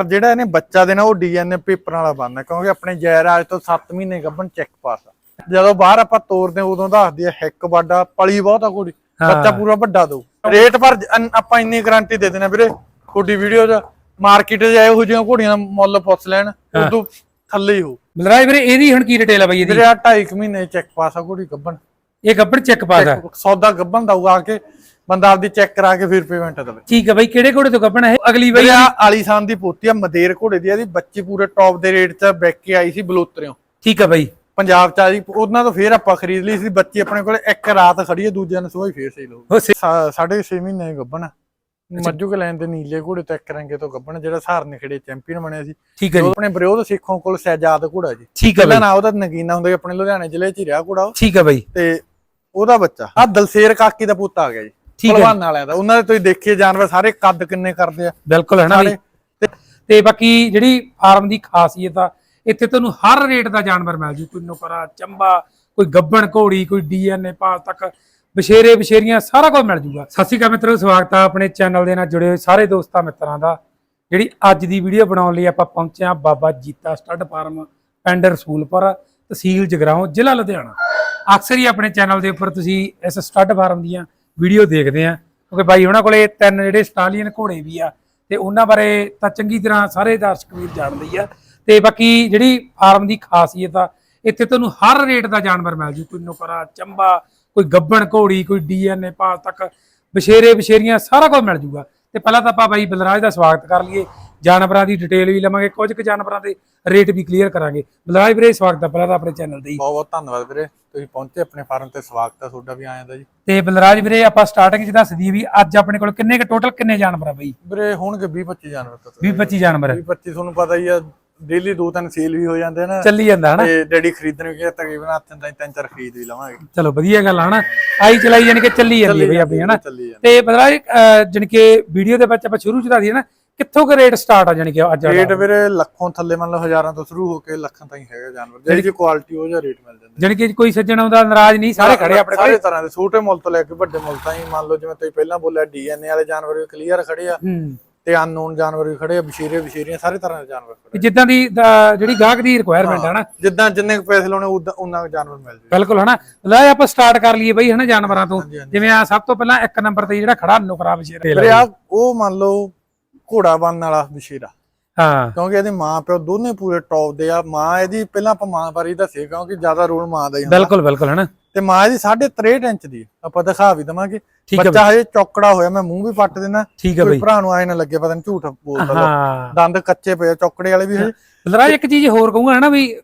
ਪਰ ਜਿਹੜਾ ਇਹਨੇ ਬੱਚਾ ਦੇਣਾ ਉਹ ਡੀਐਨਏ ਪੇਪਰਾਂ ਵਾਲਾ ਬਣਨਾ ਕਿਉਂਕਿ ਆਪਣੇ ਜੈਰਾਜ ਤੋਂ 7 ਮਹੀਨੇ ਗੱਭਣ ਚੈੱਕ ਪਾਸ ਜਦੋਂ ਬਾਹਰ ਆਪਾਂ ਤੋਰਦੇ ਹਾਂ, ਉਦੋਂ ਦੱਸਦੀ ਆ ਹਿੱਕ ਵੱਡਾ ਪਲੀ ਬਹੁਤ ਆ ਕੁੜੀ ਹਾਂ। ਬੱਚਾ ਪੂਰਾ ਵੱਡਾ ਦੋ। ਰੇਟ ਪਰ ਆਪਾਂ ਇੰਨੀ ਗਾਰੰਟੀ ਦੇ ਦੇਣਾ ਵੀਰੇ ਤੁਹਾਡੀ ਵੀਡੀਓ 'ਚ ਮਾਰਕੀਟ 'ਚ ਇਹੋ ਜਿਹੀਆਂ ਘੋੜੀਆਂ ਦਾ ਮੁੱਲ ਪੁੱਛ ਲੈਣ ਉਦੋਂ ਥੱਲੇ ਹੀ ਹੋ। ਬਲਰਾਜ ਵੀਰੇ ਇਹਦੀ ਹੁਣ ਕੀ ਡਿਟੇਲ ਆ ਬਾਈ ਇਹਦੀ? ਵੀਰੇ ਆ 2.5 ਮਹੀਨੇ ਚੈੱਕ ਪਾਸ ਆ ਘੋੜੀ ਗੱਭਣ। ਇਹ ਗੱਬੜ ਚੈੱਕ ਪਾਸ ਆ। ਸੌਦਾ ਗੱਭਣ ਦਊਗਾ ਆ ਕੇ। ਬੰਦਾ ਆਪਦੀ ਚੈੱਕ ਕਰਾ ਕੇ ਫਿਰ ਪੇਮੈਂਟ ਦੇਵੇ। ਠੀਕ ਹੈ ਬਾਈ ਕਿਹੜੇ ਘੋੜੇ ਤੋਂ ਗੱਬਣ ਹੈ ਅਗਲੀ ਬਾਈ ਆਲੀਸ਼ਾਨ ਦੀ ਪੋਤੀ ਆ ਮਦੇਰ ਘੋੜੇ ਦੀ ਆ ਇਹਦੀ ਬੱਚੀ ਪੂਰੇ ਟੌਪ ਦੇ ਰੇਟ 'ਚ ਬੈਕ ਕੇ ਆਈ ਸੀ ਬਲੋਤਰਿਓਂ। ਠੀਕ ਹੈ ਬਾਈ। ਪੰਜਾਬ 'ਚ ਆ ਜੀ ਉਹਨਾਂ ਤੋਂ ਫੇਰ ਆਪਾਂ ਖਰੀਦ ਲਈ ਸੀ ਬੱਚੀ ਆਪਣੇ ਕੋਲੇ ਇੱਕ ਰਾਤ ਖੜੀ ਹੈ ਦੂਜੇ ਨੂੰ ਸਵੇਰ ਫੇਰ ਸੇਲ ਹੋ ਉਹ ਸੇ- ਸਾ- ਸਾਢੇ 6 ਮਹੀਨੇ ਗੱਬਣ ਮੱਜੂ ਕੇ ਲੈਣ ਦੇ ਨੀਲੇ ਘੋੜੇ ਤੋਂ ਇੱਕ ਰੰਗੇ ਤੋਂ ਗੱਬਣ ਜਿਹੜਾ ਸਹਾਰ ਨਿਖੜੇ ਚੈਂਪੀਅਨ ਬਣਿਆ ਸੀ। ਠੀਕ ਹੈ ਜੀ। ਆਪਣੇ ਵਿਰੋਧ ਸਿੱਖੋਂ ਕੋਲ ਸਹਿਜਾਦ ਘੋੜਾ ਜੀ। ਠੀਕ ਹੈ ਬਾਈ। ਨਾ ਉਹਦਾ ਨਗੀਨਾ ਹੁੰਦਾ ਆਪਣੇ ਲੁਧਿਆਣੇ ਜ਼ਿਲ੍ਹੇ 'ਚ ਹੀ ਰਿਹਾ ਘੋੜਾ ਉਹ। ਠੀਕ ਹੈ ਬਾਈ। ਤੇ ਉਹਦਾ ਬੱਚਾ ਆ ਦਲਸੇਰ ਕਾਕੀ ਦਾ ਪੁੱਤ ਆ ਗਿਆ ਜੀ। ਠੀਕ ਹੈ ਭਲਵਾਨ ਵਾਲਿਆਂ ਦਾ। ਉਹਨਾਂ ਦੇ ਤੁਸੀਂ ਦੇਖੀਏ ਜਾਨਵਰ ਸਾਰੇ ਕੱਦ ਕਿੰਨੇ ਕਰਦੇ ਆ। ਬਿਲਕੁਲ ਹੈ ਨਾ ਤੇ ਬਾਕੀ ਜਿਹੜੀ ਫਾਰਮ ਦੀ ਖਾਸੀਅਤ ਆ ਇੱਥੇ ਤੁਹਾਨੂੰ ਹਰ ਰੇਟ ਦਾ ਜਾਨਵਰ ਮਿਲ ਜੂ। ਕੋਈ ਨੁਕਰਾ ਚੰਬਾ ਕੋਈ ਗੱਬਣ ਘੋੜੀ ਕੋਈ ਡੀਐਨਏ ਪਾਸ ਤੱਕ ਬਸ਼ੇਰੇ ਬਸ਼ੇਰੀਆਂ ਸਾਰਾ ਕੁਝ ਮਿਲ ਜੂਗਾ। ਸਤਿ ਸ਼੍ਰੀ ਅਕਾਲ ਮਿੱਤਰੋ ਸਵਾਗਤ ਆ ਆਪਣੇ ਚੈਨਲ ਦੇ ਨਾਲ ਜੁੜੇ ਹੋਏ ਸਾਰੇ ਦੋਸਤਾਂ ਮਿੱਤਰਾਂ ਦਾ। ਜਿਹੜੀ ਅੱਜ ਦੀ ਵੀਡੀਓ ਬਣਾਉਣ ਲਈ ਆਪਾਂ ਪਹੁੰਚੇ ਆ ਬਾਬਾ ਜੀਤਾ ਸਟੱਡ ਫਾਰਮ ਪਿੰਡ ਰਸੂਲਪੁਰ ਤਹਿਸੀਲ ਜਗਰਾਉਂ ਜ਼ਿਲ੍ਹਾ ਲੁਧਿਆਣਾ। ਅਕਸਰ ਹੀ ਆਪਣੇ ਚੈਨਲ ਦੇ ਉੱਪਰ ਤੁਸੀਂ ਇਸ ਸਟੱਡ ਫਾਰਮ ਦੀਆਂ ਵੀਡੀਓ ਦੇਖਦੇ ਆ। ਕਿਉਂਕਿ ਬਾਈ ਉਹਨਾਂ ਕੋਲੇ ਤਿੰਨ ਜਿਹੜੇ ਸਟਾਲੀਅਨ ਘੋੜੇ ਵੀ ਆ ਤੇ ਉਹਨਾਂ ਬਾਰੇ ਤਾਂ ਚੰਗੀ ਤਰ੍ਹਾਂ ਸਾਰੇ ਦਰਸ਼ਕ ਵੀਰ ਜਾਣਦੇ ਹੀ ਆ। ਤੇ ਬਾਕੀ ਜਿਹੜੀ ਫਾਰਮ ਦੀ ਖਾਸੀਅਤ ਆ, ਇੱਥੇ ਤੁਹਾਨੂੰ ਹਰ ਰੇਟ ਦਾ ਜਾਨਵਰ ਮਿਲ ਜੂ। ਕੋਈ ਨੁਕਰਾ, ਚੰਬਾ, ਕੋਈ ਗੱਬਣ ਘੋੜੀ, ਕੋਈ ਡੀਐਨਏ ਪਾਸ ਤੱਕ ਬਸ਼ੇਰੇ ਬਸ਼ੇਰੀਆਂ ਸਾਰਾ ਕੁਝ ਮਿਲ ਜੂਗਾ। ਤੇ ਪਹਿਲਾਂ ਤਾਂ ਆਪਾਂ ਬਾਈ ਬਲਰਾਜ ਦਾ ਸਵਾਗਤ ਕਰ ਲਈਏ। ਜਾਨਵਰਾਂ ਦੀ ਡਿਟੇਲ ਵੀ ਲਵਾਂਗੇ ਕੁਝ ਕੁ ਜਾਨਵਰਾਂ ਦੇ ਰੇਟ ਵੀ ਕਲੀਅਰ ਕਰਾਂਗੇ। ਬਲਰਾਜ ਵੀਰੇ ਸਵਾਗਤ ਆ ਪਹਿਲਾਂ ਆਪਣੇ ਚੈਨਲ ਤੇ ਹੀ ਬਹੁਤ ਬਹੁਤ ਧੰਨਵਾਦ ਵੀਰੇ। ਤੁਸੀਂ ਪਹੁੰਚੇ ਆਪਣੇ ਫਾਰਮ ਤੇ ਸਵਾਗਤ ਹੈ ਤੁਹਾਡਾ ਵੀ ਆਇਆ ਦਾ ਜੀ। ਤੇ ਬਲਰਾਜ ਵੀਰੇ ਆਪਾਂ ਸਟਾਰਟਿੰਗ 'ਚ ਦੱਸ ਦਈਏ ਵੀ ਅੱਜ ਆਪਣੇ ਕੋਲ ਕਿੰਨੇ ਕ ਟੋਟਲ ਕਿੰਨੇ ਜਾਨਵਰ ਆ ਬਾਈ? ਵੀਰੇ ਹੋਣਗੇ 20 25 ਜਾਨਵਰ ਤਾਂ। 20 25 ਜਾਨਵਰ। 20 25 ਤੁਹਾਨੂੰ ਪਤਾ ਹੀ ਆ ਡੇਲੀ ਦੋ ਤਿੰਨ ਸੇਲ ਵੀ ਹੋ ਜਾਂਦੇ ਨਾ। ਚੱਲੀ ਜਾਂਦਾ ਹਨਾ? ਤੇ ਡੈਡੀ ਖਰੀਦਣ ਵੀ ਤਕਰੀਬਨ ਹੱਥਾਂ ਤਾਂ ਤਿੰਨ ਚਾਰ ਖਰੀਦ ਵੀ ਲਵਾਂਗੇ। ਚਲੋ ਵਧੀਆ ਗੱਲ ਹਨਾ? ਆਈ ਚਲਾਈ ਜਾਨੀ ਕਿ ਚੱਲੀ ਜਾਂਦੀ ਹੈ ਬਈ ਆਪਣੀ ਹਨਾ? ਤੇ ਬਲਰਾਜ ਜਾਨੀ ਕਿ ਵੀਡੀਓ ਦੇ ਵਿੱਚ ਆਪਾਂ ਸ਼ੁਰੂ ਚ ਦੱਸ ਦਈਏ ਨਾ ਕਿੱਥੋਂ ਕੁ ਰੇਟ ਸਟਾਰਟ ਆ ਜਾਨੀ ਕਿ ਅੱਜ ਵਾਲਾ? ਰੇਟ ਵੀਰੇ ਲੱਖੋਂ ਥੱਲੇ ਮੰਨ ਲਓ ਹਜ਼ਾਰਾਂ ਤੋਂ ਸ਼ੁਰੂ ਹੋ ਕੇ ਲੱਖਾਂ ਤਾਈਂ ਹੈਗਾ ਜਾਨਵਰ। ਜਿਹੜੀ ਜੀ ਕੁਆਲਿਟੀ ਉਹ ਜਿਹਾ ਰੇਟ ਮਿਲ ਜਾਂਦਾ। ਜਾਨੀ ਕਿ ਕੋਈ ਸੱਜਣ ਆਉਂਦਾ ਨਾਰਾਜ਼ ਨਹੀਂ ਸਾਰੇ ਖੜੇ ਆਪਣੇ ਕੋਲ। ਸਾਰੇ ਤਰ੍ਹਾਂ ਦੇ ਛੋਟੇ ਮੁੱਲ ਤੋਂ ਲੈ ਕੇ ਵੱਡੇ ਮੁੱਲ ਤਾਈਂ ਮੰਨ ਲਓ ਜਿਵੇਂ ਤੁਸੀਂ ਪਹਿਲਾਂ ਬੋਲਿਆ ਡੀਐਨਏ ਵਾਲੇ ਜਾਨਵਰ ਵੀ ਕਲੀਅਰ ਖੜੇ ਆ। ਤੇ ਅਨਨੋਨ ਜਾਨਵਰ ਵੀ ਖੜੇ ਆ ਬਸ਼ੀਰੇ ਬਸ਼ੀਰੀਆਂ ਸਾਰੇ ਤਰ੍ਹਾਂ ਦੇ ਜਾਨਵਰ ਖੜੇ ਕਿ ਜਿੱਦਾਂ ਦੀ ਦਾ- ਜਿਹੜੀ ਗਾਹਕ ਦੀ ਰਿਕੁਆਇਰਮੈਂਟ ਹੈ ਨਾ। ਜਿੱਦਾਂ ਜਿੰਨੇ ਕੁ ਪੈਸੇ ਲਾਉਣੇ ਉਦਾਂ ਉਹਨਾਂ ਜਾਨਵਰ ਮਿਲ ਜੂ ਬਿਲਕੁਲ ਹਨਾ? ਲੈ ਆਪਾਂ ਸਟਾਰਟ ਕਰ ਲਈਏ ਬਈ ਹਨਾ ਜਾਨਵਰਾਂ ਤੋਂ। ਜਿਵੇਂ ਆ ਸਭ ਤੋਂ ਪਹਿਲਾਂ ਇੱਕ ਨੰਬਰ ਤੇ ਜਿਹੜਾ ਖੜਾ ਨੁਕਰਾ ਬਸ਼ੇਰ ਵੀਰੇ ਆ ਉਹ ਮੰਨ ਲਓ ਘੋੜਾ ਬਣਨ ਵਾਲਾ ਬਸ਼ੀਰਾ ਹਾਂ। ਕਿਉਂਕਿ ਇਹਦੇ ਮਾਂ ਪਿਓ ਦੋਨੇ ਪੂਰੇ ਟੌਪ ਦੇ ਆ। ਮਾਂ ਇਹਦੀ ਪਹਿਲਾਂ ਆਪਾਂ ਮਾਂ ਬਾਰੇ ਹੀ ਦੱਸੇ ਕਿਉਂਕਿ ਜ਼ਿਆਦਾ ਰੋਲ ਮਾਂ ਦਾ ਹੀ ਹੁੰਦਾ। ਬਿਲਕੁਲ ਬਿਲਕੁਲ ਹਨਾ। ਤੇ ਮਾਂ ਇਹਦੀ 63 ਇੰਚ ਦੀ। ਆਪਾਂ ਦਿਖਾ ਵੀ ਦਵਾਂਗੇ। ਹੈ ਬੱਚਾ ਹਜੇ ਚੌਕੜਾ ਹੋਇਆ ਮੈਂ ਮੂੰਹ ਵੀ ਪੱਟ ਦੇਣਾ ਠੀਕ ਹੈ ਕੋਈ ਭਰਾ ਨੂੰ ਆਏ ਨਾ ਲੱਗੇ ਪਤਾ ਨਹੀਂ ਝੂਠ ਬੋਲਦਾ। ਹਾਂ। ਦੰਦ ਕੱਚੇ ਪਏ ਚੌਕੜੇ ਵਾਲੇ ਵੀ ਹਜੇ। ਬਲਰਾਜ ਇੱਕ ਚੀਜ਼ ਹੋਰ ਕਹੂੰਗਾ ਹਨਾ ਵੀ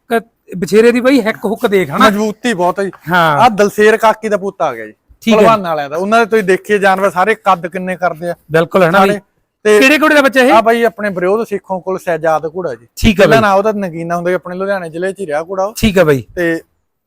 ਬਛੇਰੇ ਦੀ ਬਈ ਹਿੱਕ ਹੁੱਕ ਦੇਖ ਹਨਾ। ਮਜ਼ਬੂਤੀ ਬਹੁਤ ਹੈ ਜੀ। ਹਾਂ। ਆ ਦਲਸੇਰ ਕਾਕੀ ਦਾ ਪੁੱਤ ਆ ਗਿਆ ਜੀ। ਠੀਕ ਹੈ। ਵਾਲਿਆਂ ਦਾ। ਉਹਨਾਂ ਦੇ ਤੁਸੀਂ ਦੇਖੀਏ ਜਾਨਵਰ ਸਾਰੇ ਕੱਦ ਕਿੰਨੇ ਕਰਦੇ ਆ। ਬਿਲਕੁਲ ਹੈ ਨਾ ਤੇ ਕਿਹੜੇ ਘੋੜੇ ਦਾ ਬੱਚਾ ਇਹ? ਆ ਬਾਈ ਆਪਣੇ ਵਿਰੋਧ ਸਿੱਖੋਂ ਕੋਲ ਸਹਿਜਾਦ ਘੋੜਾ ਜੀ। ਠੀਕ ਹੈ ਪਹਿਲਾਂ ਨਾ ਉਹਦਾ ਨਗੀਨਾ ਹੁੰਦਾ ਆਪਣੇ ਲੁਧਿਆਣੇ ਜ਼ਿਲ੍ਹੇ 'ਚ ਹੀ ਰਿਹਾ ਘੋੜਾ ਉਹ। ਠੀਕ ਹੈ ਬਈ। ਤੇ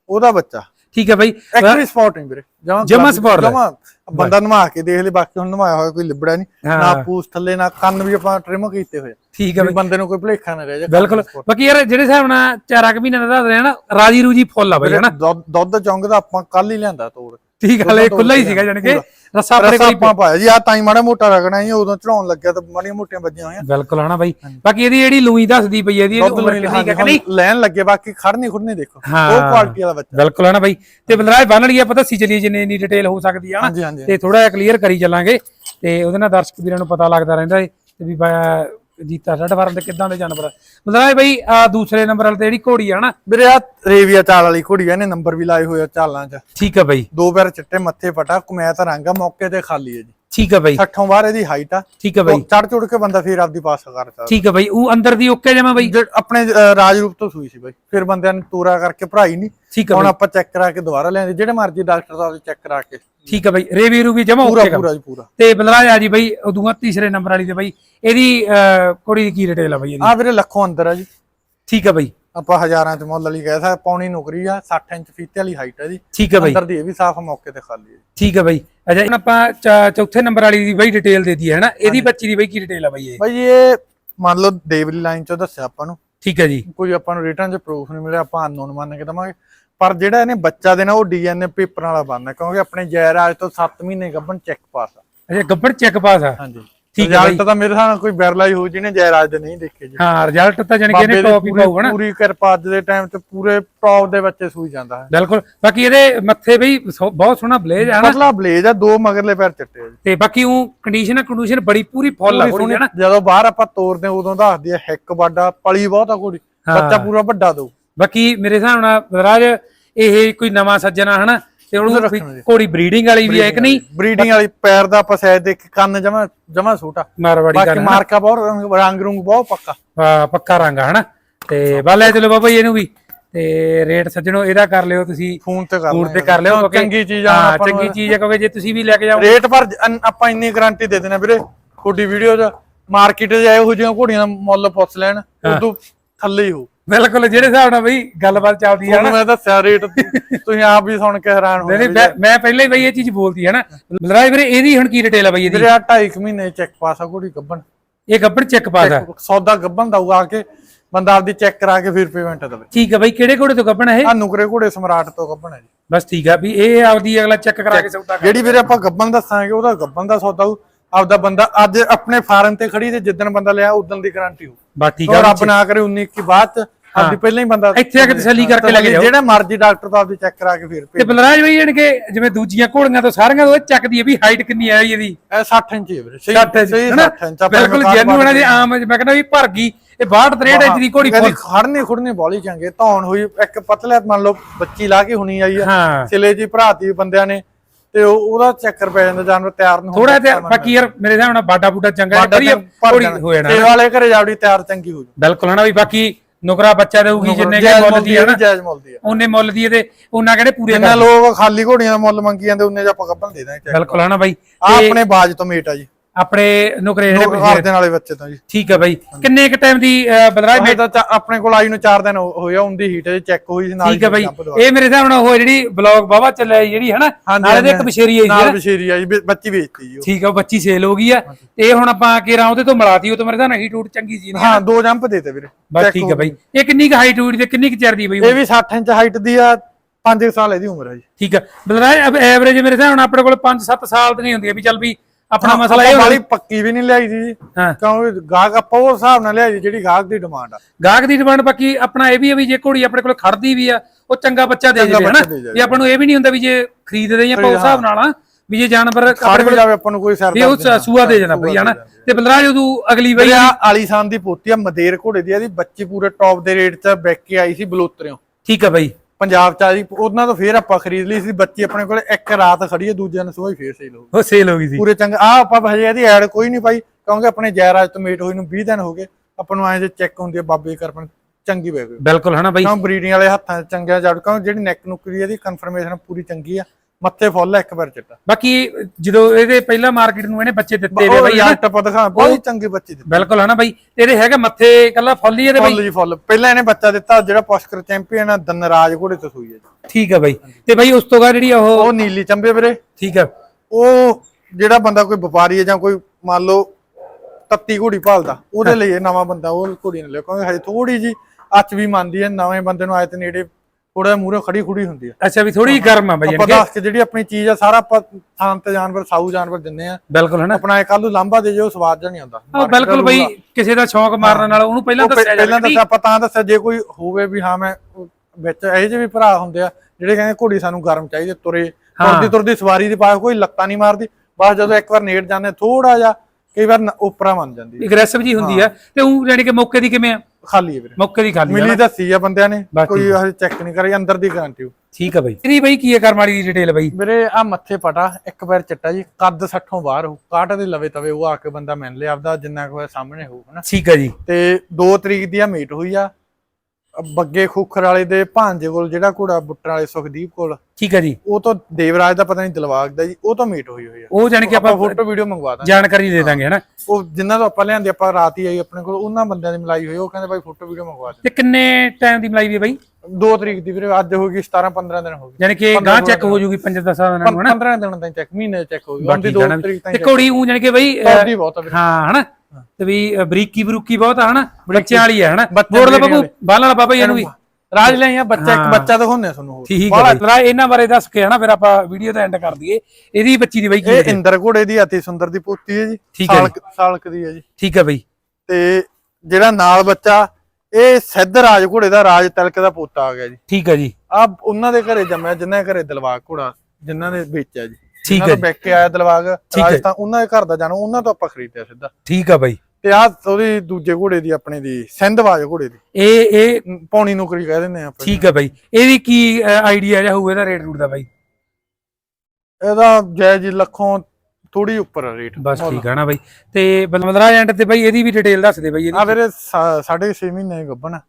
ਉਹਦਾ ਬੱਚਾ। ਠੀਕ ਹੈ ਬਈ। ਐਕਚੁਅਲੀ ਸਪੌਟ ਨਹੀਂ ਵੀਰੇ। ਜਮਾਂ ਦਾ। ਜਮਾਂ ਬੰਦਾ ਨਵਾ ਕੇ ਦੇਖ ਲੈ ਬਾਕੀ ਹੁਣ ਨਵਾਇਆ ਹੋਇਆ ਕੋਈ ਲਿਬੜਾ ਨਹੀਂ। ਨਾ ਪੂਛ ਥੱਲੇ ਨਾ ਕੰਨ ਵੀ ਆਪਾਂ ਟ੍ਰਿਮ ਕੀਤੇ ਹੋਏ। ਠੀਕ ਹੈ ਬਈ। ਬੰਦੇ ਨੂੰ ਕੋਈ ਭੁਲੇਖਾ ਨਾ ਰਹਿ ਜਾ ਬਿਲਕੁਲ। ਬਾਕੀ ਯਾਰ ਜਿਹੜੇ ਹਿਸਾਬ ਨਾਲ ਚਾਰਾ ਕੁ ਮਹੀਨੇ ਦਾ ਦੱਸ ਰਹੇ ਨਾ ਰਾਜੀ ਰੂਜੀ ਫੁੱਲ ਆ ਬਈ ਹਨਾ? ਦੁੱਧ ਚੌਂਗ ਦਾ ਆਪਾਂ ਕੱਲ ਹੀ ਲਿਆਂਦਾ ਤੋੜ। ਠੀਕ ਇਹ ਖੁੱਲਾ ਹੀ ਸੀਗਾ ਜਾਨ ਕੇ। ਰਸਾ ਆਪਣੇ ਕੋਈ ਆਪਾਂ ਪਾਇਆ ਜੀ ਆ ਤਾਂ ਹੀ ਮਾੜਾ ਮੋਟਾ ਰਗਣਾ ਹੀ ਉਦੋਂ ਚੜਾਉਣ ਲੱਗਿਆ ਤਾਂ ਮਾੜੀਆਂ ਮੋਟੀਆਂ ਵੱਜੀਆਂ ਹੋਈਆਂ। ਬਿਲਕੁਲ ਹਨਾ ਬਾਈ। ਬਾਕੀ ਇਹਦੀ ਜਿਹੜੀ ਲੂਈ ਦੱਸਦੀ ਪਈ ਇਹਦੀ ਉਮਰ ਕਿੰਨੀ ਕੁ ਹੈ ਨਹੀਂ? ਲੈਣ ਲੱਗੇ ਬਾਕੀ ਖੜਨੀ ਖੁੜਨੀ ਦੇਖੋ। ਹਾਂ। ਉਹ ਕੁਆਲਿਟੀ ਵਾਲਾ ਬੱਚਾ। ਬਿਲਕੁਲ ਹਨਾ ਬਾਈ। ਤੇ ਬਲਰਾਜ ਬੰਨ ਲਈ ਆਪਾਂ ਦੱਸੀ ਚਲੀਏ ਜਿੰਨੇ ਇੰਨੀ ਡਿਟੇਲ ਹੋ ਸਕਦੀ ਆ। ਤੇ ਥੋੜਾ ਜਿਹਾ ਕਲੀਅਰ ਕਰੀ ਚੱਲਾਂਗੇ। ਤੇ ਉਹਦੇ ਨਾਲ ਦਰਸ਼ਕ ਵੀਰਾਂ ਨੂੰ ਪਤਾ ਲੱਗਦਾ ਰਹਿੰਦਾ ਏ ਤੇ ਵੀ ਜੀਤਾ ਸਾਡਾ ਫਾਰਮ ਦੇ ਕਿੱਦਾਂ ਦੇ ਜਾਨਵਰ ਆ। ਮਤਲਬ ਇਹ ਬਈ ਆ ਦੂਸਰੇ ਨੰਬਰ ਵਾਲੇ ਤੇ ਜਿਹੜੀ ਘੋੜੀ ਆ ਨਾ। ਵੀਰੇ ਆ ਰੇਵੀਆ ਚਾਲ ਵਾਲੀ ਘੋੜੀ ਆ ਇਹਨੇ ਨੰਬਰ ਵੀ ਲਾਏ ਹੋਏ ਆ ਚਾਲਾਂ 'ਚ। ਠੀਕ ਆ ਬਈ। ਦੋ ਪੈਰ ਚਿੱਟੇ ਮੱਥੇ ਪਟਾ ਕੁਮੈਤ ਰੰਗ ਆ ਮੌਕੇ ਤੇ ਖਾਲੀ ਹੈ ਜੀ। ਠੀਕ ਆ ਬਈ। 60 ਬਾਹਰ ਇਹਦੀ ਹਾਈਟ ਆ। ਠੀਕ ਆ ਬਈ। ਚੜ ਚੁੜ ਕੇ ਬੰਦਾ ਫੇਰ ਆਪਦੀ ਪਾਸ ਕਰ ਸਕਦਾ। ਠੀਕ ਆ ਬਈ। ਉਹ ਅੰਦਰ ਦੀ ਓਕੇ ਜਮਾ ਬਈ। ਆਪਣੇ ਅਹ, ਰਾਜ ਰੂਪ ਤੋਂ ਸੂਈ ਸੀ ਬਾਈ। ਫਿਰ ਬੰਦਿਆਂ ਨੇ ਤੋਰਾ ਕਰਕੇ ਭਰਾਈ ਨਹੀਂ ਠੀਕ ਆ ਹੁਣ ਆਪਾਂ ਚੈੱਕ ਕਰਾ ਕੇ ਦੁਬਾਰਾ ਲਿਆਂਦੇ। ਜਿਹੜੇ ਮਰਜ਼ੀ ਡਾਕਟਰ ਸਾਹਿਬ ਦੇ ਚੈੱਕ ਕਰਾ ਕੇ। ਠੀਕ ਆ ਬਈ। ਰੇਵੀ ਰੂਵੀ ਜਮਾ ਓਕੇ ਪੂਰਾ ਜੀ ਪੂਰਾ। ਤੇ ਬਲਰਾਜ ਆ ਜੀ ਬਈ ਉਦੋਂ ਤੀਸਰੇ ਨੰਬਰ ਵਾਲੀ ਤੇ ਬਈ। ਇਹਦੀ ਘੋੜੀ ਦੀ ਕੀ ਡਿਟੇਲ ਆ ਬਈ ਇਹਦੀ? ਆ ਵੀਰੇ ਲੱਖੋਂ ਅੰਦਰ ਆ ਜੀ। ਠੀਕ ਆ ਬਈ। ਆਪਾਂ ਹਜ਼ਾਰਾਂ ਚ ਮੁੱਲ ਵਾਲੀ ਕਹਿ ਸਕਦੇ ਪੌਣੀ ਨੌਕਰੀ ਆ 60 ਇੰਚ ਫੀਤੇ ਵਾਲੀ ਹਾਈਟ ਆ ਜੀ ਠੀਕ ਆ ਬਈ। ਅੰਦਰ ਦੀ ਇਹ ਵੀ ਸਾਫ਼ ਮੌਕੇ ਤੇ ਖਾਲੀ ਹੈ। ਠੀਕ ਆ ਬਈ। ਅੱਛਾ ਹੁਣ ਆਪਾਂ ਚੌਥੇ ਨੰਬਰ ਵਾਲੀ ਦੀ ਬਈ ਡਿਟੇਲ ਦੇ ਦਈਏ ਹਨਾ? ਇਹਦੀ ਬੱਚੀ ਦੀ ਬਈ ਕੀ ਡਿਟੇਲ ਆ ਬਈ ਇਹ? ਬਾਈ ਇਹ ਮੰਨ ਲਓ ਦੇਵਲੀ ਲਾਈਨ ਚੋਂ ਦੱਸਿਆ ਆਪਾਂ ਨੂੰ। ਠੀਕ ਆ ਜੀ। ਕੋਈ ਆਪਾਂ ਨੂੰ ਰਿਟਰਨ 'ਚ ਪ੍ਰੂਫ ਨਹੀਂ ਮਿਲਿਆ ਆਪਾਂ ਅਨਨੋਨ ਮੰਨ ਕੇ ਦਵਾਂਗੇ। ਪਰ ਜਿਹੜਾ ਇਹਨੇ ਬੱਚਾ ਦੇਣਾ ਉਹ ਡੀਐਨਏ ਪੇਪਰਾਂ ਵਾਲਾ ਬਣਨਾ ਕਿਉਂਕਿ ਆਪਣੇ ਜੈਰਾਜ ਤੋਂ 7 ਮਹੀਨੇ ਗੱਭਣ ਚੈੱਕ ਪਾਸ ਆ। ਅੱਛਾ ਗੱਬੜ ਚੈੱਕ ਪਾਸ ਆ। ਹਾਂਜੀ। ਠੀਕ ਹੈ ਰਿਜ਼ਲਟ ਤਾਂ ਮੇਰੇ ਹਿਸਾਬ ਨਾਲ ਕੋਈ ਵਿਰਲਾ ਹੀ ਹੋ ਜਿਹਨੇ ਜੈਰਾਜ ਦੇ ਨਹੀਂ ਦੇਖੇ ਜੀ। ਹਾਂ ਰਿਜ਼ਲਟ ਤਾਂ ਜਾਣੀ ਕਿ ਇਹਨੇ ਟੌਪ ਹੀ ਪਾਊਗਾ ਨਾ। ਪੂਰੀ ਕਿਰਪਾ ਅੱਜ ਦੇ ਟਾਈਮ ਤੇ ਪੂਰੇ ਟੌਪ ਦੇ ਬੱਚੇ ਸੂਈ ਜਾਂਦਾ ਹੈ। ਬਿਲਕੁਲ। ਬਾਕੀ ਇਹਦੇ ਮੱਥੇ ਸੋ- ਬਹੁਤ ਸੋਹਣਾ ਬਲੇਜ ਹੈ ਨਾ। ਪਤਲਾ ਬਲੇਜ ਆ ਦੋ ਮਗਰਲੇ ਪੈਰ ਚਿੱਟੇ ਆ ਤੇ ਬਾਕੀ ਉਹ ਕੰਡੀਸ਼ਨ ਕੰਡੀਸ਼ਨ ਬੜੀ ਪੂਰੀ ਫੁੱਲ ਆ ਘੋੜੀ ਸੋਹਣੀ ਹੈ ਨਾ। ਜਦੋਂ ਬਾਹਰ ਆਪਾਂ ਤੋਰਦੇ ਹਾਂ, ਉਦੋਂ ਦੱਸਦੀ ਹੈ ਹਿੱਕ ਵਾਡਾ ਪਲੀ ਬਹੁਤ ਆ ਹਾਂ। ਬੱਚਾ ਪੂਰਾ ਵੱਡਾ ਦੋ। ਬਾਕੀ ਮੇਰੇ ਹਿਸਾਬ ਨਾਲ ਬਦਰਾਜ ਇਹ ਕੋਈ ਨਵਾਂ ਸੱਜਣਾ ਹਨਾ ਤੇ ਉਹਨੂੰ। ਘੋੜੀ ਬਰੀਡਿੰਗ ਵਾਲੀ ਵੀ ਹੈ ਕਿ ਨਹੀਂ? ਬਰੀਡਿੰਗ ਵਾਲੀ ਪੈਰ ਦਾ ਆਪਾਂ ਸਾਈਜ਼ ਦੇਖ ਕੰਨ ਜਮਾ ਜਮਾ ਛੋਟਾ ਮਾਰਵਾੜੀ ਬਾਕੀ ਕਰ ਮਾਰਕਾ ਬਹੁਤ ਰੰਗ ਰੰਗ ਬਹੁਤ ਪੱਕਾ। ਹਾਂ, ਪੱਕਾ ਰੰਗ ਆ ਹਨਾ? ਤੇ ਬਾਲੇ ਚਲੋ ਬਾਬਾ ਜੀ ਇਹਨੂੰ ਵੀ। ਤੇ ਰੇਟ ਸੱਜਣੋ ਇਹਦਾ ਕਰ ਲਿਓ ਤੁਸੀਂ। ਫੋਨ ਤੇ ਕਰ ਤੇ ਲਾਂਗੇ। ਕਰ ਲਿਓ ਚੰਗੀ ਚੀਜ਼ ਆ ਹਾਂ ਚੰਗੀ ਚੀਜ਼ ਹੈ ਕਿਉਂਕਿ ਜੇ ਤੁਸੀਂ ਵੀ ਲੈ ਕੇ ਜਾਓ ਰੇਟ ਪਰ ਆਪਾਂ ਇੰਨੀ ਗਾਰੰਟੀ ਦੇ ਦੇਣਾ ਵੀਰੇ। ਤੁਹਾਡੀ ਵੀਡੀਓ 'ਚ ਮਾਰਕੀਟ 'ਚ ਇਹੋ ਜਿਹੀਆਂ ਘੋੜੀਆਂ ਦਾ ਮੁੱਲ ਪੁੱਛ ਲੈਣ ਉਦੋਂ ਥੱਲੇ ਹੀ ਹੋ ਬਿਲਕੁਲ ਜਿਹੜੇ ਹਿਸਾਬ ਨਾਲ ਬਈ ਗੱਲਬਾਤ ਚੱਲਦੀ ਹੈ ਤੁਹਾਨੂੰ ਮੈਂ ਦੱਸਿਆ ਰੇਟ ਤੁਸੀਂ ਆਪ ਵੀ ਸੁਣ ਕੇ ਹੈਰਾਨ ਹੋ ਨਹੀਂ ਨਹੀਂ, ਮੈਂ- ਮੈਂ ਪਹਿਲਾਂ ਹੀ ਬਈ ਇਹ ਚੀਜ਼ ਬੋਲਦੀ ਹੈ ਨਾ। ਬਲਰਾਜ ਵੀਰੇ ਇਹਦੀ ਹੁਣ ਕੀ ਡਿਟੇਲ ਆ ਬਈ ਇਹਦੀ? ਵੀਰੇ ਆ 2.5 ਮਹੀਨੇ ਚੈੱਕ ਪਾਸ ਆ ਘੋੜੀ ਗੱਬਣ ਇਹ ਗੱਬੜ ਚੈੱਕ ਪਾਸ ਆ। ਸੌਦਾ ਗੱਬਣ ਦਊਗਾ ਆ ਕੇ ਬੰਦਾ ਆਪਦੀ ਚੈੱਕ ਕਰਾ ਕੇ ਫਿਰ ਪੇਮੈਂਟ ਦੇਵੇ। ਠੀਕ ਹੈ ਬਈ ਕਿਹੜੇ ਘੋੜੇ ਤੋਂ ਗੱਬਣ ਇਹ? ਆ ਨੁਕਰੇ ਘੋੜੇ ਸਮਰਾਟ ਤੋਂ ਗੱਬਣ ਹੈ ਜੀ। ਬਸ ਠੀਕ ਆ ਵੀ ਇਹ ਆਪਦੀ ਅਗਲਾ ਚੈੱਕ ਕਰਾ ਕੇ ਸੌਦਾ ਕਰ ਜਿਹੜੀ ਵੀਰੇ ਆਪਾਂ ਗੱਬਣ ਦੱਸਾਂਗੇ ਉਹਦਾ ਗੱਬਣ ਦਾ ਸੌਦਾ ਹੋਊ। ਆਪਦਾ ਬੰਦਾ ਅੱਜ ਆਪਣੇ ਫਾਰਮ ਤੇ ਖੜੀ ਤੇ ਜਿੱਦਣ ਬੰਦਾ ਲਿਆ ਉਦੋਂ ਦੀ ਗਾਰੰਟੀ ਹੋ ਬਸ ਠੀਕ ਉਹ ਆ ਰੱਬ ਨਾ ਕਰੇ 19 ਕੀ ਬਾਅਦ ਚ ਆਪਦੀ ਪਹਿਲਾਂ ਹੀ ਬੰਦਾ ਇੱਥੇ ਆ ਕੇ ਤਸੱਲੀ ਕਰਕੇ ਲੈ ਕੇ ਜਾਓ। ਜਿਹੜਾ ਮਰਜ਼ੀ ਡਾਕਟਰ ਤੋਂ ਆਪਦੀ ਚੈੱਕ ਕਰਾ ਕੇ ਫਿਰ ਤੇ ਬਲਰਾਜ ਬਈ ਜਾਣੀ ਕਿ ਜਿਵੇਂ ਦੂਜੀਆਂ ਘੋੜੀਆਂ ਤੋਂ ਸਾਰੀਆਂ ਤੋਂ ਇਹ ਚੱਕਦੀ ਹੈ ਵੀ ਹਾਈਟ ਕਿੰਨੀ ਆ ਇਹਦੀ? ਇਹ 60 ਇੰਚ ਹੀ ਵੀਰੇ ਸਹੀ 60 ਸਹੀ ਹਨਾ? 60 ਇੰਚ ਬਿਲਕੁਲ ਜੈਨੂਨ ਹੈ ਜੀ ਆਮ ਮੈਂ ਕਹਿੰਦਾ ਵੀ ਭਰ ਗਈ ਇਹ 62 63 ਇੰਚ ਦੀ ਘੋੜੀ ਕਦੀ ਖੜਨੀ ਖੁੜਨੀ ਬੋਲੀ ਚੰਗੇ ਧੌਣ ਹੋਈ ਇੱਕ ਪਤਲੇ ਮੰਨ ਲਓ ਬੱਚੀ ਲਾ ਕੇ ਹੁਣੀ ਆਈ ਆ ਹਾਂ। ਸਿਲੇ ਜੀ ਭਰਾਤੀ ਬੰਦਿਆਂ ਨੇ ਤੇ ਉਹ- ਉਹਦਾ ਚੱਕਰ ਪੈ ਜਾਂਦਾ ਜਾਨਵਰ ਤਿਆਰ ਨੂੰ ਥੋੜਾ ਜਿਹਾ ਬਾਕੀ ਯਾਰ ਮੇਰੇ ਹਿਸਾਬ ਨਾਲ ਬਾਡਾ ਬੂਟਾ ਚੰਗਾ ਹੈ ਵਧੀਆ ਹੋ ਜਾਣਾ। ਤੇ ਵਾਲੇ ਘਰੇ ਜਾਵੜੀ ਤਿਆਰ ਚੰਗੀ ਹੋ ਜੂ ਬਿਲਕੁਲ ਹਨਾ ਵੀ ਬਾਕੀ ਨੁਕਰਾ ਬੱਚਾ ਦੇਊਗੀ ਜਿੰਨੇ ਕੇ ਮੁੱਲ ਦੀ ਹੈ ਨਾ। ਜਾਇਜ਼ ਮੁੱਲ ਦੀ ਉਹਨੇ ਮੁੱਲ ਦੀ ਇਹਦੇ ਉਹਨਾਂ ਕਹਿੰਦੇ ਪੂਰੇ ਜਿੰਨਾ ਲੋਕ ਖਾਲੀ ਘੋੜੀਆਂ ਦਾ ਮੁੱਲ ਮੰਗੀ ਜਾਂਦੇ ਉਹਨੇ ਆਪਾਂ ਗੱਬਨ ਦੇ ਦਾਂਗੇ ਬਿਲਕੁਲ ਹਨਾ ਬਾਈ? ਆ ਆਪਣੇ ਬਾਜ ਤੋਂ ਮੀਟ ਆ ਜੀ। ਆਪਣੇ ਨੁਕਰੇ ਜਿਹੜੇ ਘਰ ਦੇ ਨਾਲੇ ਬੱਚੇ ਤੋਂ ਜੀ। ਠੀਕ ਹੈ ਬਾਈ। ਕਿੰਨੇ ਕ ਟਾਈਮ ਦੀ ਬਲਰਾਜ ਮੈਂ ਤਾਂ ਆਪਣੇ ਕੋਲ ਆਈ ਨੂੰ 4 ਦਿਨ ਹੋ- ਹੋਇਆ ਉਹਦੀ ਹੀਟ ਚੈੱਕ ਹੋਈ ਸੀ ਨਾਲ ਠੀਕ ਹੈ ਹੀ ਬਾਈ। ਇਹ ਮੇਰੇ ਹਿਸਾਬ ਨਾਲ ਉਹ ਜਿਹੜੀ ਬਲੌਗ ਬਾਬਾ ਚੱਲਿਆ ਜਿਹੜੀ ਹਨਾ? ਨਾਲੇ ਦੇ ਇੱਕ। ਬਸ਼ੇਰੀ ਆਈ ਨਾਲ? ਬਸ਼ੇਰੀ ਆਈ ਬੱਚੀ ਵੇਚਤੀ ਜੀ। ਠੀਕ ਉਹ ਬੱਚੀ ਸੇਲ ਹੋ ਗਈ ਆ। ਤੇ ਇਹ ਹੁਣ ਆਪਾਂ ਕੇਰਾ ਉਹਦੇ ਤੋਂ ਮਿਲਾਤੀ ਉਹ ਤਾਂ ਮੇਰੇ ਹਿਸਾਬ ਨਾਲ ਹੀਟ ਹੂਟ ਚੰਗੀ ਸੀ ਹਾਂ ਦੋ ਜੰਪ ਦੇਤੇ ਵੀਰੇ। ਬਸ ਠੀਕ ਹੋ ਹੈ ਬਾਈ। ਇਹ ਕਿੰਨੀ ਕ ਹਾਈਟ ਹੋਈ ਤੇ ਕਿੰਨੀ ਕ ਚਿਰ ਦੀ ਬਈ ਇਹ ਵੀ 60 ਇੰਚ ਹਾਈਟ ਦੀ ਆ 5 ਸਾਲ ਇਹਦੀ ਉਮਰ ਹੈ ਜੀ। ਠੀਕ ਆ। ਬਲਰਾਜ ਐਵਰੇਜ ਮੇਰੇ ਹਿਸਾਬ ਨਾਲ ਆਪਣੇ ਕੋਲ 5-7 ਸਾਲ ਦੀ ਨਹੀਂ ਹੁੰਦੀ ਵੀ ਚੱਲ ਵੀ ਆਪਣਾ ਮਸਲਾ ਇਹ ਵਾਲੀ ਪੱਕੀ ਵੀ ਨਹੀਂ ਲਿਆਈ ਜੀ। ਹਾਂ। ਕਿਉਂਕਿ ਗਾਹਕ ਆਪਾਂ ਉਹ ਹਿਸਾਬ ਨਾਲ ਲਿਆਈ ਜਿਹੜੀ ਗਾਹਕ ਦੀ ਡਿਮਾਂਡ ਆ। ਗਾਹਕ ਦੀ ਡਿਮਾਂਡ ਬਾਕੀ ਆਪਣਾ ਇਹ ਵੀ ਹੈ ਵੀ ਜੇ ਘੋੜੀ ਆਪਣੇ ਕੋਲ ਖੜਦੀ ਵੀ ਆ ਉਹ ਚੰਗਾ ਬੱਚਾ ਦੇ ਜਾਵੇ ਹਨਾ। ਵੀ ਆਪਾਂ ਨੂੰ ਇਹ ਵੀ ਨਹੀਂ ਹੁੰਦਾ ਵੀ ਜੇ ਖਰੀਦਦੇ ਜਾਂ ਆਪਾਂ ਉਸ ਹਿਸਾਬ ਨਾਲ ਆ ਵੀ ਜੇ ਜਾਨਵਰ ਖੜ ਵੀ ਜਾਵੇ ਆਪਾਂ ਨੂੰ ਕੋਈ ਸਰ ਵੀ ਉਹ ਸੂਆ ਦੇ ਜਾਣਾ ਬਈ ਹਨਾ? ਤੇ ਬਲਰਾਜ ਉਦੋਂ ਅਗਲੀ ਵਾਰੀ ਆ ਆਲੀਸ਼ਾਨ ਦੀ ਪੋਤੀ ਆ ਮਦੇਰ ਘੋੜੇ ਦੀ ਆ, ਇਹਦੀ ਬੱਚੀ ਪੂਰੇ ਟੌਪ ਦੇ ਰੇਟ 'ਚ ਵਿਕ ਕੇ ਆਈ ਸੀ ਬਲੋਤਰਿਓਂ। ਠੀਕ ਆ ਬਈ। ਪੰਜਾਬ 'ਚ ਆ ਜੀ ਉਹਨਾਂ ਤੋਂ ਫੇਰ ਆਪਾਂ ਖਰੀਦ ਲਈ ਸੀ ਬੱਚੀ ਆਪਣੇ ਕੋਲ ਇੱਕ ਰਾਤ ਖੜੀ ਹੈ ਦੂਜੇ ਨੂੰ ਸਵੇਰ ਫੇਰ ਸੇਲ ਹੋ ਗਈ। ਉਹ ਸੇਲ ਹੋ ਗਈ ਸੀ। ਪੂਰੇ ਚੰਗਾ ਆ ਆਪਾਂ ਹਜੇ ਇਹਦੀ ਐਡ ਕੋਈ ਨਹੀਂ ਪਾਈ ਕਿਉਂਕਿ ਆਪਣੇ ਜੈਰਾਜ ਤੋਂ ਮੇਟ ਹੋਈ ਨੂੰ 20 ਦਿਨ ਹੋ ਗਏ ਆਪਾਂ ਨੂੰ ਐਂ ਜੇ ਚੈੱਕ ਹੁੰਦੀ ਆ ਬਾਬੇ ਕਰਪਨ ਚੰਗੀ ਵੇ ਬਿਲਕੁਲ ਹਨਾ ਬਈ। ਕਿਉਂ ਬਰੀਡਿੰਗ ਵਾਲੇ ਹੱਥਾਂ 'ਚ ਚੰਗਾ ਜੜ ਕਿਉਂ ਜਿਹੜੀ ਨੈਕ ਨੁਕਰੀ ਇਹਦੀ ਕਨਫਰਮੇਸ਼ਨ ਪੂਰੀ ਚੰਗੀ ਆ। ਮੱਥੇ ਫੁੱਲ ਇੱਕ ਵਾਰ ਚਿੱਟਾ। ਬਾਕੀ ਜਦੋਂ ਇਹਦੇ ਪਹਿਲਾਂ ਮਾਰਕੀਟ ਨੂੰ ਇਹਨੇ ਬੱਚੇ ਦਿੱਤੇ ਵੇ ਬਈ? ਰਿਜ਼ਲਟ ਆਪਾਂ ਦਿਖਾ ਬਹੁਤ ਚੰਗੀ ਬੱਚੀ ਦਿੱਤੀ। ਬਿਲਕੁਲ ਹਨਾ ਬਈ? ਇਹਦੇ ਹੈਗਾ ਮੱਥੇ ਕੱਲਾ ਫੁੱਲ ਹੀ ਇਹਦੇ ਬਈ? ਫੁੱਲ ਜੀ ਫੁੱਲ। ਪਹਿਲਾਂ ਇਹਨੇ ਬੱਚਾ ਦਿੱਤਾ ਜਿਹੜਾ ਪੁਸ਼ਕਰ ਚੈਂਪੀਅਨ ਆ ਦਨਰਾਜ ਘੋੜੇ ਤੋਂ ਸੂਈ ਹੈ ਠੀਕ ਆ ਬਈ। ਤੇ ਬਈ ਉਸ ਤੋਂ ਬਾਅਦ ਜਿਹੜੀ ਉਹ ਉਹ ਨੀਲੀ ਚੰਬੇ ਵੀਰੇ। ਠੀਕ ਆ। ਉਹ ਜਿਹੜਾ ਬੰਦਾ ਕੋਈ ਵਪਾਰੀ ਹੈ ਜਾਂ ਕੋਈ ਮੰਨ ਲਓ ਤੱਤੀ ਘੋੜੀ ਭਾਲਦਾ ਉਹਦੇ ਲਈ ਇਹ ਨਵਾਂ ਬੰਦਾ ਉਹ ਘੋੜੀ ਨਾ ਲਿਓ ਕਿਉਂਕਿ ਹਜੇ ਥੋੜੀ ਜੀ ਅੱਚ ਵੀ ਮੰਨਦੀ ਹੈ ਨਵੇਂ ਬੰਦੇ ਨੂੰ ਆਏ ਤੇ ਨੇੜੇ ਥੋੜਾ ਮੂਰੇ ਖੜੀ ਖੁੜੀ ਹੁੰਦੀ ਆ। ਅੱਛਾ ਵੀ ਥੋੜੀ ਗਰਮ ਆ ਬਈ ਆਪਾਂ ਦੱਸ ਕੇ ਜਿਹੜੀ ਆਪਣੀ ਚੀਜ਼ ਆ ਸਾਰਾ ਆਪਾਂ ਥਾਂ ਤੇ ਜਾਨਵਰ ਸਾਊ ਜਾਨਵਰ ਦਿੰਨੇ ਆ। ਬਿਲਕੁਲ ਹਨਾ ਆਪਣਾ ਇਹ ਕੱਲ ਨੂੰ ਲਾਂਭਾ ਦੇ ਜੋ ਸਵਾਦ ਜਾਂ ਨਹੀਂ ਆਉਂਦਾ। ਉਹ ਬਿਲਕੁਲ ਬਈ ਕਿਸੇ ਦਾ ਸ਼ੌਂਕ ਮਾਰਨ ਨਾਲ ਉਹਨੂੰ ਪਹਿਲਾਂ ਦੱਸਿਆ ਪਹਿਲਾਂ ਜਾਂਦਾ ਦੱਸਿਆ ਆਪਾਂ ਤਾਂ ਦੱਸਿਆ ਜੇ ਕੋਈ ਹੋਵੇ ਵੀ ਹਾਂ ਮੈਂ ਵਿੱਚ ਇਹੋ ਜਿਹੇ ਵੀ ਭਰਾ ਹੁੰਦੇ ਆ ਜਿਹੜੇ ਕਹਿੰਦੇ ਘੋੜੀ ਸਾਨੂੰ ਗਰਮ ਚਾਹੀਦੀ ਤੁਰੇ ਤੁਰਦੀ ਤੁਰਦੀ ਸਵਾਰੀ ਦੀ ਪਾ ਕੋਈ ਲੱਤਾਂ ਨਹੀਂ ਮਾਰਦੀ ਬਸ ਜਦੋਂ ਇੱਕ ਵਾਰ ਨੇੜ ਜਾਂਦੇ ਥੋੜਾ ਜਿਹਾ ਕਈ ਵਾਰ ਉਪਰਾ ਮੰਨ ਜਾਂਦੀ ਹੈ। ਐਗਰੈਸਿਵ ਜੀ ਹੁੰਦੀ ਆ। ਤੇ ਉਹ ਯਾਨੀ ਕਿ ਮੌਕੇ ਦੀ ਕਿਵੇਂ ਆ? ਖਾਲੀ ਹੈ ਵੀਰੇ। ਮੌਕੇ ਦੀ ਖਾਲੀ ਮਿਲੀ ਨਾ। ਦੱਸੀ ਆ ਬੰਦਿਆਂ ਨੇ ਬਸ ਕੋਈ ਹਜੇ ਚੈੱਕ ਨਹੀਂ ਕਰੀ ਅੰਦਰ ਦੀ ਗਾਰੰਟੀ ਠੀਕ ਆ ਬਈ। ਇਹਦੀ ਬਈ ਕੀ ਹੈ ਕਰਮਾਲੀ ਦੀ ਡਿਟੇਲ ਬਈ? ਵੀਰੇ ਆ ਮੱਥੇ ਪਟਾ ਇੱਕ ਵਾਰ ਚਿੱਟਾ ਜੀ ਕੱਦ 60ੋਂ ਬਾਹਰ ਹੋ ਕਾਟ ਦੇ ਲਵੇ ਤਵੇ ਉਹ ਆ ਕੇ ਬੰਦਾ ਮੰਨ ਲਿਆ ਆਪਦਾ ਜਿੰਨਾ ਕੋਈ ਸਾਹਮਣੇ ਹੋਊ ਹਨਾ। ਠੀਕ ਆ ਜੀ। ਤੇ 2 ਤਰੀਕ ਦੀ ਆ ਮੀਟ ਹੋਈ ਆ ਬੱਗੇ ਖੁਖਰ ਵਾਲੇ ਦੇ ਭਾਂਜੇ ਕੋਲ ਜਿਹੜਾ ਘੋੜਾ ਬੁੱਟਰ ਵਾਲੇ ਸੁਖਦੀਪ ਕੋਲ। ਠੀਕ ਆ ਜੀ। ਉਹ ਤੋਂ ਦੇਵਰਾਜ ਦਾ ਪਤਾ ਨਹੀਂ ਦਿਲਵਾਗ ਦਾ ਜੀ ਉਹ ਤੋਂ ਮੀਟ ਹੋਈ ਹੋਈ ਆ। ਉਹ ਜਾਨੀ ਕਿ ਆਪਾਂ ਫੋਟੋ ਵੀਡੀਓ ਮੰਗਵਾ ਦਾਂਗੇ। ਜਾਣਕਾਰੀ ਦੇ ਦਾਂਗੇ ਹਨਾ? ਉਹ ਜਿੰਨਾਂ ਤੋਂ ਆਪਾਂ ਲਿਆਂਦੇ ਆਪਾਂ ਰਾਤ ਹੀ ਆਈ ਆਪਣੇ ਕੋਲ ਉਹਨਾਂ ਬੰਦਿਆਂ ਦੀ ਮਿਲਾਈ ਹੋਈ ਉਹ ਕਹਿੰਦੇ ਬਾਈ ਫੋਟੋ ਵੀਡੀਓ ਮੰਗਵਾ ਦੇ ਤੇ ਕਿੰਨੇ ਟਾਈਮ ਦੀ ਮਲਾਈ ਵੀ ਹੈ ਬਈ? 2 ਤਰੀਕ ਦੀ ਵੀਰੇ ਅੱਜ ਹੋ ਗਈ 17 15 ਦਿਨ ਹੋ ਗਏ। ਯਾਨੀ ਕਿ ਗਾਂ ਚੈੱਕ ਹੋ ਜੂਗੀ 5-10 ਸਾਲਾਂ ਨੂੰ ਹਨਾ? 15 ਦਿਨ ਤਾਈਂ ਚੈੱਕ ਮਹੀਨੇ ਚੈੱਕ ਹੋ ਗਈ ਉਹਦੀ ਠੀਕ 2 ਆ ਨਾ। ਤਰੀਕ ਤਾਈਂ ਤੇ ਘੋੜੀ ਉਹ ਜਾਨੀ ਕਿ ਬਈ ਹਾਂ ਹਨਾ? ਤੇ ਵੀ ਬਰੀਕੀ ਬਰੂਕੀ ਬਹੁਤ ਆ ਹਨਾ? ਬੱਚਿਆਂ ਵਾਲੀ ਹੈ ਹਨਾ? ਬੋਰਡ ਦਾ ਬਾਬੂ ਬਾਲ ਵਾਲਾ ਬਾਬਾ ਜੀ ਇਹਨੂੰ ਵੀ। ਰਾਜ ਲਈ ਆ ਬੱਚਾ ਇੱਕ। ਬੱਚਾ ਦਿਖਾਉਂਦੇ ਆ ਤੁਹਾਨੂੰ ਹੋਰ। ਠੀਕ ਹੈ ਇਹਨਾਂ ਬਾਰੇ ਦੱਸ ਕੇ ਹਨਾ? ਫਿਰ ਆਪਾਂ ਵੀਡੀਓ ਦਾ ਐਂਡ ਕਰ ਦਈਏ। ਇਹਦੀ ਬੱਚੀ ਦੀ ਬਈ ਕੀ ਇਹ ਇੰਦਰ ਘੋੜੇ ਦੀ ਅਤੀ ਸੁੰਦਰ ਦੀ ਪੋਤੀ ਹੈ ਜੀ। ਠੀਕ ਹੈ। ਸਾਲਕ ਸਾਲਕ ਦੀ ਹੈ ਜੀ। ਠੀਕ ਹੈ ਬਈ। ਤੇ ਜਿਹੜਾ ਨਾਲ ਬੱਚਾ ਇਹ ਸਿੱਧ ਰਾਜ ਘੋੜੇ ਦਾ ਰਾਜ ਤਿਲਕ ਦਾ ਪੋਤਾ ਆ ਗਿਆ ਜੀ। ਠੀਕ ਹੈ ਜੀ। ਆ ਉਹਨਾਂ ਦੇ ਘਰੇ ਜੰਮਿਆ ਜਿਨ੍ਹਾਂ ਦੇ ਘਰੇ ਦਿਲਵਾਗ ਘੋੜਾ ਜਿਨ੍ਹਾਂ ਨੇ ਵੇਚਿਆ ਜੀ। ਠੀਕ ਹੈ। ਵਿਕ ਕੇ ਆਇਆ ਦਿਲਵਾਗ। ਰਾਜਸਥਾਨ ਉਹਨਾਂ ਦੇ ਘਰ ਦਾ ਜਾਣੋ ਉਹਨਾਂ ਤੋਂ ਆਪਾਂ ਖਰੀਦਿਆ ਸਿੱਧਾ। ਠੀਕ ਹੈ ਬਈ। ਤੇ ਆ ਉਹਦੀ ਦੂਜੇ ਘੋੜੇ ਦੀ ਆਪਣੇ ਦੀ ਸਿੰਧਵਾਜ ਘੋੜੇ ਦੀ। ਇਹ ਇਹ ਪੌਣੀ ਨੌਕਰੀ ਕਹਿ ਦਿੰਦੇ ਆ ਆਪਾਂ ਠੀਕ ਹੈ ਬਈ। ਇਹਦੀ ਕੀ ਆਈਡੀਆ ਜਾਂ ਹੋਊ ਇਹਦਾ ਰੇਟ ਰੂਟ ਦਾ ਬਾਈ? ਇਹਦਾ ਜੈ ਜੀ ਲੱਖੋਂ ਥੋੜੀ ਉੱਪਰ ਆ ਰੇਟ ਬਸ ਠੀਕ ਹੈ ਨਾ ਬਾਈ। ਤੇ ਬਲਮੰਦਰਾ ਏਜੰਟ ਤੇ ਬਾਈ ਇਹਦੀ ਵੀ ਡਿਟੇਲ ਦੱਸ ਦੇ ਬਾਈ ਆ ਇਹਦੀ ਵੀਰੇ ਸਾ- ਸਾਢੇ 6 ਮਹੀਨੇ ਗੱਬਣ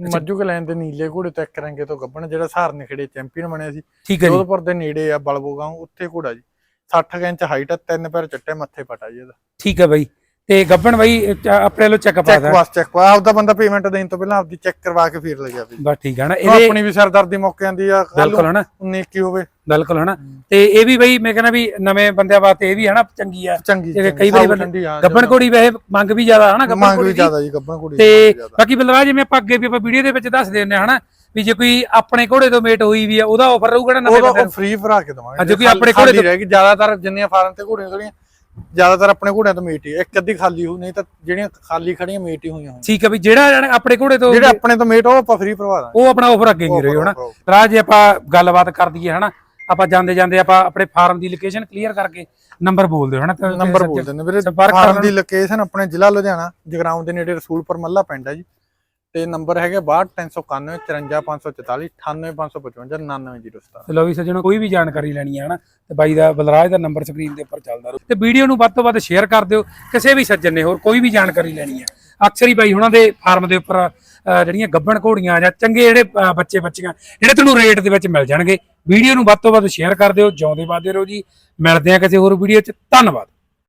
ਮੱਜੂ ਕੇ ਲੈਣ ਦੇ ਨੀਲੇ ਘੋੜੇ ਤੋਂ ਇੱਕ ਰੰਗੇ ਤੋਂ ਗੱਬਣ ਜਿਹੜਾ ਸਹਾਰ ਨਿਖੜੇ ਚੈਂਪੀਅਨ ਬਣਿਆ ਸੀ। ਠੀਕ ਹੈ ਜੀ। ਜੋਧਪੁਰ ਦੇ ਨੇੜੇ ਆ ਬਲਬੋਗਾਂ ਉੱਥੇ ਘੋੜਾ ਜੀ। 60 ਇੰਚ ਹਾਈਟ ਆ ਤਿੰਨ ਪੈਰ ਚੱਟੇ ਮੱਥੇ ਪਟਾ ਜੀ ਇਹਦਾ। ਠੀਕ ਹੈ ਬਾਈ। ਤੇ ਗੱਬਣ ਬਾਈ ਆਪਣੇ ਵੱਲੋਂ ਚੈੱਕ ਚੈੱਕ ਪਾਦਾ ਵਾਸ ਚੈੱਕ ਆਪਦਾ ਬੰਦਾ ਪੇਮੈਂਟ ਦੇਣ ਤੋਂ ਪਹਿਲਾਂ ਆਪਦੀ ਚੈੱਕ ਕਰਵਾ ਕੇ ਫੇਰ ਲੱਗਿਆ ਵੀ। ਬਸ ਠੀਕ ਹੈ ਨਾ ਇਹਦੇ ਆਪਣੀ ਵੀ ਸਰਦਰਦੀ ਮੌਕੇ ਆਂਦੀ ਆ ਕੱਲ ਬਿਲਕੁਲ ਹਨਾ 19 ਕੀ ਹੋਵੇ। ਬਿਲਕੁਲ ਹਨਾ ਤੇ ਇਹ ਵੀ ਬਈ ਮੈਂ ਕਹਿੰਦਾ ਵੀ ਨਵੇਂ ਬੰਦਿਆਂ ਵਾਸਤੇ ਇਹ ਵੀ ਹਨਾ ਚੰਗੀ ਆ। ਚੰਗੀ ਜਿਵੇਂ ਕਈ ਵਾਰੀ ਬੰਦੇ- ਗੱਬਣ ਘੋੜੀ ਵੈਸੇ ਮੰਗ ਵੀ ਜ਼ਿਆਦਾ ਹਨਾ ਗੱਬਣ ਮੰਗ ਘੋੜੀ ਵੀ ਦੀ। ਜ਼ਿਆਦਾ ਜੀ ਗੱਬਣ ਦੀ ਤੇ। ਬਾਕੀ ਬਲਵਾ ਜਿਵੇਂ ਆਪਾਂ ਅੱਗੇ ਵੀ ਆਪਾਂ ਵੀਡੀਓ ਦੇ ਵਿੱਚ ਦੱਸ ਦਿੰਦੇ ਹਾਂ ਹਨਾ ਵੀ ਜੇ ਕੋਈ ਆਪਣੇ ਘੋੜੇ ਤੋਂ ਮੇਟ ਹੋਈ ਵੀ ਆ ਉਹਦਾ ਆਫਰ ਰਹੂਗਾ ਨਾ ਨਵੇਂ ਬੰਦੇ ਨੂੰ? ਫ੍ਰੀ ਭਰਾ ਕੇ ਦਵਾਂਗੇ। ਜੋ ਕਿ ਖਾਲੀ- ਆਪਣੇ ਘੋੜੇ ਤੋਂ- ਰਹਿ ਗਈ ਜ਼ਿਆਦਾਤਰ ਜਿੰਨੀਆਂ ਫਾਰਮ ਤੇ ਘੋੜੀਆਂ ਖੜੀਆਂ ਜ਼ਿਆਦਾਤਰ ਆਪਣੇ ਘੋੜਿਆਂ ਤੋਂ ਮੀਟ ਹੀ। ਇੱਕ ਅੱਧੀ ਖਾਲੀ ਹੋ ਨਹੀਂ ਤਾਂ ਜਿਹੜੀਆਂ ਖਾਲੀ ਖੜੀਆਂ ਮੀਟ ਹੀ ਹੋਈਆਂ ਠੀਕ ਹੈ ਵੀ ਜਿਹੜਾ ਜਾਣੇ ਆਪਣੇ ਘੋੜੇ ਤੋਂ ਜਿਹੜੇ ਆਪਣੇ ਤੋਂ ਮੀਟ ਉਹ ਆਪਾਂ ਫ੍ਰੀ ਭਰਵਾ ਦਾਂਗੇ। ਉਹ ਆਪਣਾ ਆਫਰ ਅੱਗੇ ਨਹੀਂ ਰਹੀ ਹਨਾ? ਰਾਜ ਜੇ ਆਪਾਂ ਗੱਲਬਾਤ ਕਰ ਦਈਏ ਹਨਾ? ਆਪਾਂ ਜਾਂਦੇ ਜਾਂਦੇ ਆਪਾਂ ਆਪਣੇ ਫਾਰਮ ਦੀ ਲੋਕੇਸ਼ਨ ਕਲੀਅਰ ਕਰਕੇ ਨੰਬਰ ਬੋਲ ਦਿਓ ਹਨਾ? ਤੇ ਨੰਬਰ ਬੋਲ ਦਿੰਦੇ ਵੀਰੇ। ਸੰਪਰਕ ਫਾਰਮ ਕਰਨ ਦੀ ਲੋਕੇਸ਼ਨ ਆਪਣੇ ਜ਼ਿਲ੍ਹਾ ਲੁਧਿਆਣਾ ਜਗਰਾਉਂ ਦੇ ਨੇੜੇ ਰਸੂਲਪੁਰ ਮੱਲਾ ਪਿੰਡ ਹੈ ਜੀ। ਤੇ ਨੰਬਰ ਹੈਗਾ 62391 54544 98555 99017 ਤੇ ਲੋ ਵੀ ਸੱਜਣੋ, ਕੋਈ ਵੀ ਜਾਣਕਾਰੀ ਲੈਣੀ ਹੈ ਹਨਾ? ਤੇ ਬਾਈ ਦਾ ਬਲਰਾਜ ਦਾ ਨੰਬਰ ਸਕਰੀਨ ਦੇ ਉੱਪਰ ਚੱਲਦਾ ਰਹੂ। ਤੇ ਵੀਡੀਓ ਨੂੰ ਵੱਧ ਤੋਂ ਵੱਧ ਸ਼ੇਅਰ ਕਰ ਦਿਓ, ਕਿਸੇ ਵੀ ਸੱਜਣ ਨੇ ਹੋਰ ਕੋਈ ਵੀ ਜਾਣਕਾਰੀ ਲੈਣੀ ਹੈ ਅਕਸਰ ਹੀ ਬਾਈ ਉਹਨਾਂ ਦੇ ਫਾਰਮ ਦੇ ਉੱਪਰ ਜਿਹੜੀਆਂ ਗੱਬਣ ਘੋੜੀਆਂ ਜਾਂ ਚੰਗੇ ਜਿਹੜੇ ਬੱਚੇ ਬੱਚੀਆਂ, ਜਿਹੜੇ ਤੁਹਾਨੂੰ ਰੇਟ ਦੇ ਵਿੱਚ ਮਿਲ ਜਾਣਗੇ। ਵੀਡੀਓ ਨੂੰ ਵੱਧ ਤੋਂ ਵੱਧ ਸ਼ੇਅਰ ਕਰ ਦਿਓ, ਜਿਉਂਦੇ ਵਾਦੇ ਰਹੋ ਜੀ। ਮਿਲਦੇ ਆ ਕਿਸੇ ਹੋਰ ਵੀਡੀਓ 'ਚ। ਧੰਨਵਾਦ।